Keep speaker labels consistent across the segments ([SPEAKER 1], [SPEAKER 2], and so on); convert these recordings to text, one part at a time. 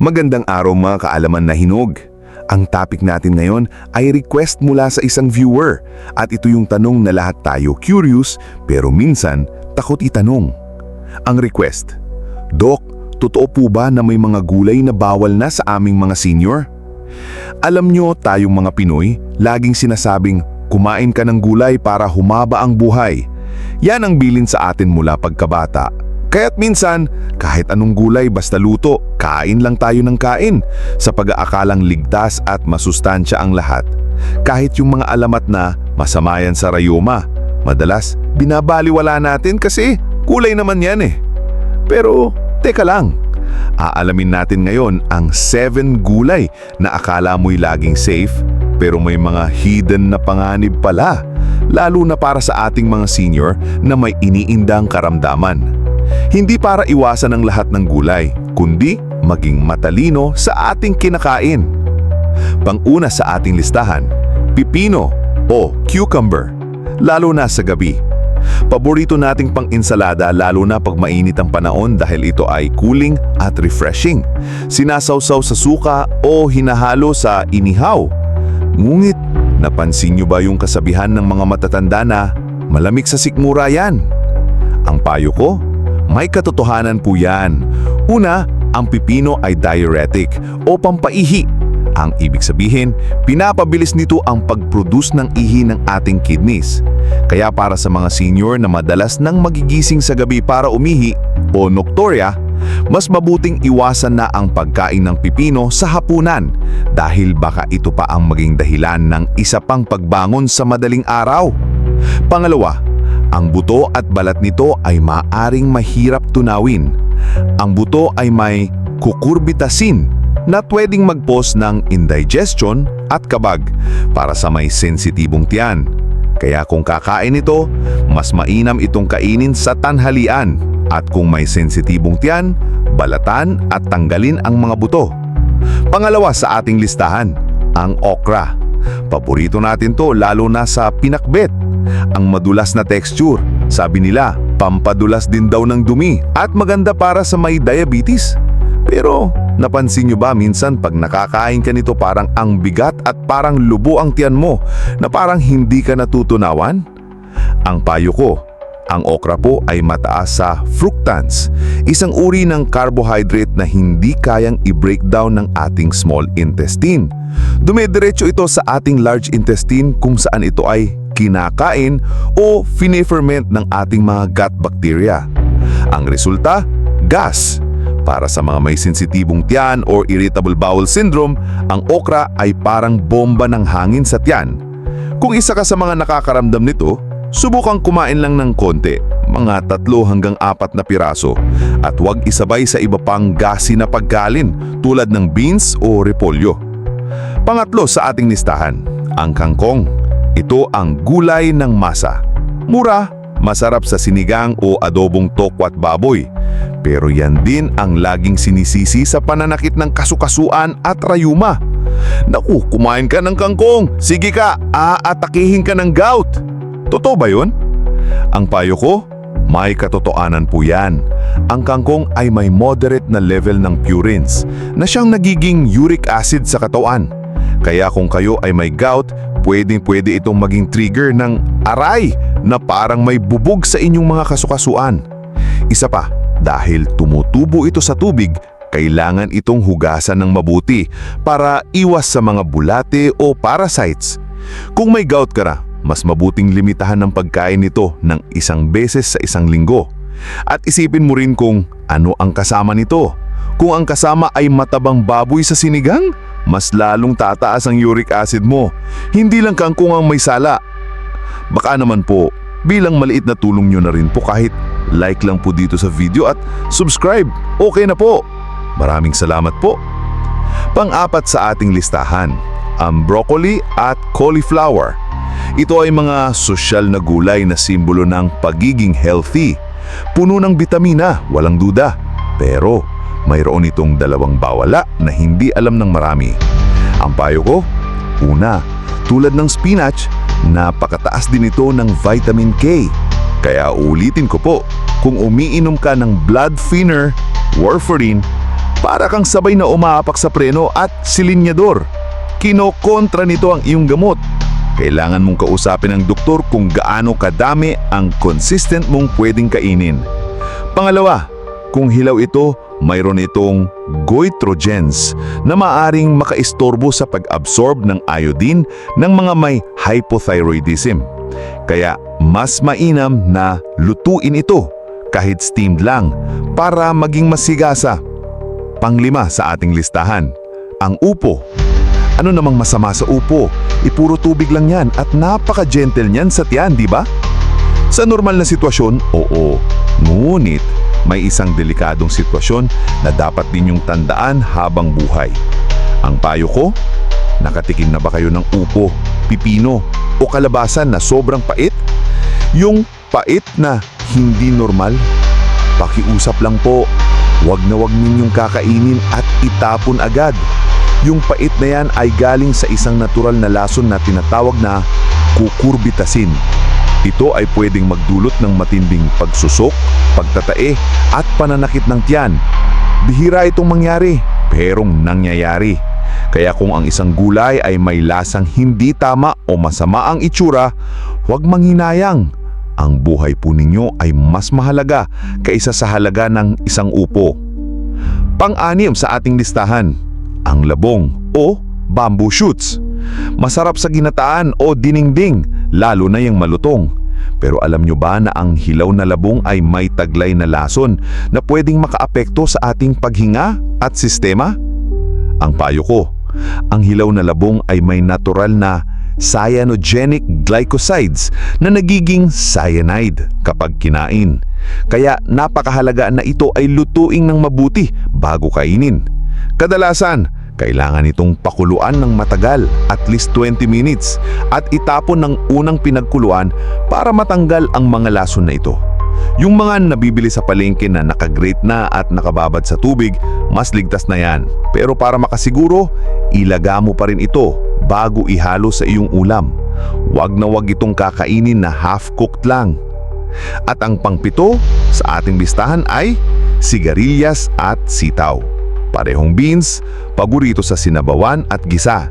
[SPEAKER 1] Magandang araw mga kaalaman na hinog. Ang topic natin ngayon ay request mula sa isang viewer at ito yung tanong na lahat tayo curious pero minsan takot itanong. Ang request, Dok, totoo po ba na may mga gulay na bawal na sa aming mga senior? Alam nyo tayong mga Pinoy, laging sinasabing kumain ka ng gulay para humaba ang buhay. Yan ang bilin sa atin mula pagkabata. Kaya't minsan, kahit anong gulay basta luto, kain lang tayo ng kain sa pag-aakalang ligtas at masustansya ang lahat. Kahit yung mga alamat na masama yan sa rayuma, madalas binabaliwala natin kasi kulay naman yan eh. Pero teka lang, aalamin natin ngayon ang 7 gulay na akala mo'y laging safe pero may mga hidden na panganib pala, lalo na para sa ating mga senior na may iniindang karamdaman. Hindi para iwasan ang lahat ng gulay, kundi maging matalino sa ating kinakain. Panguna sa ating listahan, pipino o cucumber, lalo na sa gabi. Paborito nating pang-insalada lalo na pag mainit ang panahon dahil ito ay cooling at refreshing. Sinasawsaw sa suka o hinahalo sa inihaw. Ngunit, napansin niyo ba yung kasabihan ng mga matatanda na malamig sa sikmura yan? Ang payo ko, may katotohanan po yan. Una, ang pipino ay diuretic o pampaihi. Ang ibig sabihin, pinapabilis nito ang pag-produce ng ihi ng ating kidneys. Kaya para sa mga senior na madalas nang magigising sa gabi para umihi o nocturia, mas mabuting iwasan na ang pagkain ng pipino sa hapunan dahil baka ito pa ang maging dahilan ng isa pang pagbangon sa madaling araw. Pangalawa, ang buto at balat nito ay maaring mahirap tunawin. Ang buto ay may kukurbitasin na pwedeng mag-cause ng indigestion at kabag para sa may sensitibong tiyan. Kaya kung kakain ito, mas mainam itong kainin sa tanghalian at kung may sensitibong tiyan, balatan at tanggalin ang mga buto. Pangalawa sa ating listahan, ang okra. Paborito natin to lalo na sa pinakbet. Ang madulas na texture, sabi nila, pampadulas din daw ng dumi at maganda para sa may diabetes. Pero napansin nyo ba minsan pag nakakain ka nito parang ang bigat at parang lubo ang tiyan mo na parang hindi ka natutunawan? Ang payo ko, ang okra po ay mataas sa fructans, isang uri ng carbohydrate na hindi kayang i-breakdown ng ating small intestine. Dumediretso ito sa ating large intestine kung saan ito ay kinakain o fine-ferment ng ating mga gut bacteria. Ang resulta, gas. Para sa mga may sensitibong tiyan or irritable bowel syndrome, ang okra ay parang bomba ng hangin sa tiyan. Kung isa ka sa mga nakakaramdam nito, subukang kumain lang ng konti, mga tatlo hanggang apat na piraso, at huwag isabay sa iba pang gasi na pagkalin tulad ng beans o repolyo. Pangatlo sa ating listahan, ang kangkong. Ito ang gulay ng masa. Mura, masarap sa sinigang o adobong tokwat baboy. Pero yan din ang laging sinisisi sa pananakit ng kasukasuan at rayuma. Naku, kumain ka ng kangkong. Sige ka, aatakihin ka ng gout. Totoo ba yun? Ang payo ko, may katotoanan po yan. Ang kangkong ay may moderate na level ng purines na siyang nagiging uric acid sa katawan. Kaya kung kayo ay may gout, pwedeng pwede itong maging trigger ng aray na parang may bubog sa inyong mga kasukasuan. Isa pa, dahil tumutubo ito sa tubig, kailangan itong hugasan ng mabuti para iwas sa mga bulate o parasites. Kung may gout ka na, mas mabuting limitahan ng pagkain nito ng isang beses sa isang linggo. At isipin mo rin kung ano ang kasama nito. Kung ang kasama ay matabang baboy sa sinigang, mas lalong tataas ang uric acid mo. Hindi lang kangkong ang may sala. Baka naman po, bilang maliit na tulong nyo na rin po kahit like lang po dito sa video at subscribe. Okay na po. Maraming salamat po. Pang-apat sa ating listahan, ang broccoli at cauliflower. Ito ay mga sosyal na gulay na simbolo ng pagiging healthy. Puno ng bitamina, walang duda. Pero mayroon itong dalawang bawala na hindi alam ng marami. Ang payo ko, una, tulad ng spinach, napakataas din ito ng vitamin K. Kaya ulitin ko po, kung umiinom ka ng blood thinner, warfarin, Para kang sabay na umaapak sa preno at silinyador. Kinokontra nito ang iyong gamot. Kailangan mong kausapin ng doktor kung gaano kadami ang consistent mong pwedeng kainin. Pangalawa, kung hilaw ito, mayroon itong goitrogens na maaring makaistorbo sa pag-absorb ng iodine ng mga may hypothyroidism. Kaya mas mainam na lutuin ito kahit steamed lang para maging masigasa. Panglima sa ating listahan, ang upo. Ano namang masama sa upo? Ipuro tubig lang yan at napaka-gentle niyan sa tiyan, di ba? Sa normal na sitwasyon, oo. Ngunit, may isang delikadong sitwasyon na dapat ninyong tandaan habang buhay. Ang payo ko, nakatikim na ba kayo ng upo, pipino o kalabasan na sobrang pait? Yung pait na hindi normal? Pakiusap lang po, wag na wag ninyong kakainin at itapon agad. Yung pait na yan ay galing sa isang natural na lason na tinatawag na kukurbitasin. Ito ay pwedeng magdulot ng matinding pagsusok, pagtatae at pananakit ng tiyan. Bihira itong mangyari, perong nangyayari. Kaya kung ang isang gulay ay may lasang hindi tama o masama ang itsura, huwag manghinayang. Ang buhay po ninyo ay mas mahalaga kaysa sa halaga ng isang upo. Pang-anim sa ating listahan, ang labong o bamboo shoots. Masarap sa ginataan o diningding, lalo na yung malutong. Pero alam nyo ba na ang hilaw na labong ay may taglay na lason na pwedeng makaapekto sa ating paghinga at sistema? Ang payo ko, ang hilaw na labong ay may natural na cyanogenic glycosides na nagiging cyanide kapag kinain. Kaya napakahalaga na ito ay lutuing ng mabuti bago kainin. Kadalasan, kailangan itong pakuluan ng matagal, at least 20 minutes, at itapon ng unang pinagkuluan para matanggal ang mga lason na ito. Yung mga nabibili sa palengke na nakagrate na at nakababad sa tubig, mas ligtas na yan. Pero para makasiguro, ilaga mo pa rin ito bago ihalo sa iyong ulam. Huwag na huwag itong kakainin na half-cooked lang. At ang pangpito sa ating listahan ay sigarilyas at sitaw. Parehong beans, paborito sa sinabawan at gisa.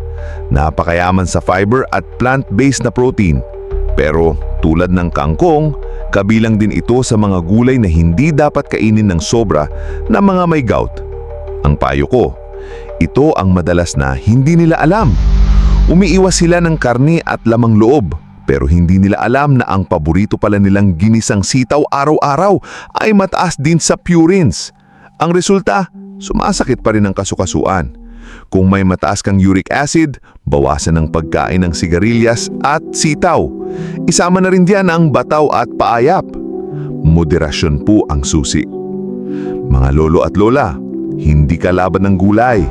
[SPEAKER 1] Napakayaman sa fiber at plant-based na protein. Pero tulad ng kangkong, kabilang din ito sa mga gulay na hindi dapat kainin ng sobra na mga may gout. Ang payo ko, ito ang madalas na hindi nila alam. Umiiwas sila ng karne at lamang loob pero hindi nila alam na ang paborito pala nilang ginisang sitaw araw-araw ay mataas din sa purines. Ang resulta, sumasakit pa rin ang kasukasuan. Kung may mataas kang uric acid, bawasan ang pagkain ng sigarilyas at sitaw. Isama na rin diyan ang bataw at paayap. Moderasyon po ang susi. Mga lolo at lola, hindi kalaban ng gulay.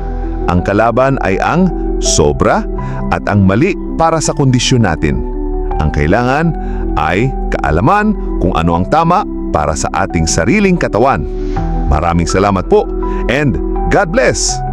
[SPEAKER 1] Ang kalaban ay ang sobra at ang mali para sa kondisyon natin. Ang kailangan ay kaalaman kung ano ang tama para sa ating sariling katawan. Maraming salamat po and God bless!